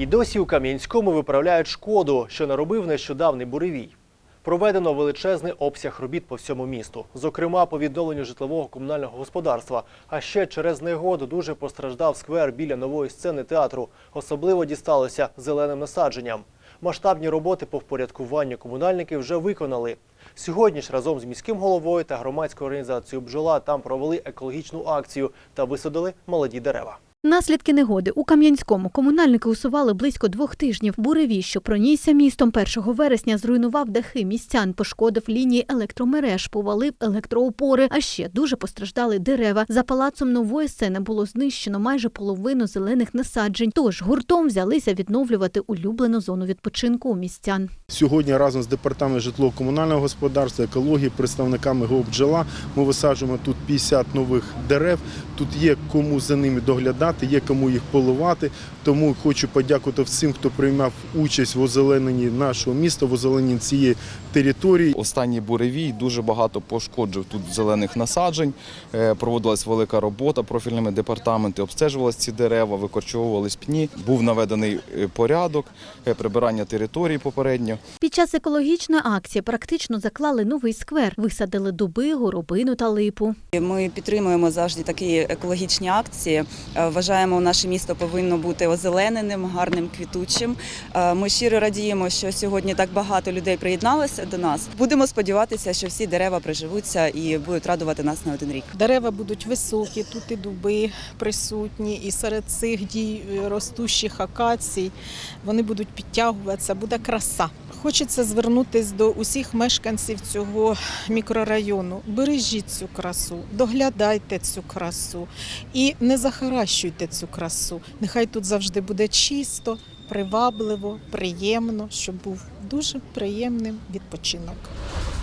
І досі у Кам'янському виправляють шкоду, що наробив нещодавний буревій. Проведено величезний обсяг робіт по всьому місту, зокрема по відновленню житлового комунального господарства. А ще через негоду дуже постраждав сквер біля нової сцени театру. Особливо дісталося зеленим насадженням. Масштабні роботи по впорядкуванню комунальники вже виконали. Сьогодні ж разом з міським головою та громадською організацією бджола там провели екологічну акцію та висадили молоді дерева. Наслідки негоди у Кам'янському комунальники усували близько двох тижнів. Буревій, що пронісся містом 1 вересня, зруйнував дахи містян, пошкодив лінії електромереж, повалив електроопори. А ще дуже постраждали дерева. За палацом нової сцени було знищено майже половину зелених насаджень. Тож гуртом взялися відновлювати улюблену зону відпочинку у містян. Сьогодні разом з департаментом житлово-комунального господарства, екології, представниками ГО «Бджола» ми висаджуємо тут 50 нових дерев. Тут є кому за ними доглядати, є кому їх поливати. Тому хочу подякувати всім, хто приймав участь в озелененні нашого міста, в озелененні цієї території. Останній буревій дуже багато пошкоджив тут зелених насаджень. Е, Проводилась велика робота профільними департаменти, обстежувалися ці дерева, викорчовувались пні. Був наведений е, порядок, е, прибирання території попередньо. Під час екологічної акції практично заклали новий сквер, висадили дуби, горобину та липу. Ми підтримуємо завжди такі екологічні акції. Е, Вважаємо, наше місто повинно бути озелененим, гарним, квітучим. Е, Ми щиро радіємо, що сьогодні так багато людей приєдналося до нас. Будемо сподіватися, що всі дерева приживуться і будуть радувати нас на один рік. Дерева будуть високі, тут і дуби присутні, і серед цих дій е, ростущих акацій вони будуть підтягуватися, буде краса. Хочеться звернутися до усіх мешканців цього мікрорайону. Бережіть цю красу, доглядайте цю красу і не захаращуйте цю красу. Нехай тут завжди буде чисто, привабливо, приємно, щоб був дуже приємним відпочинок.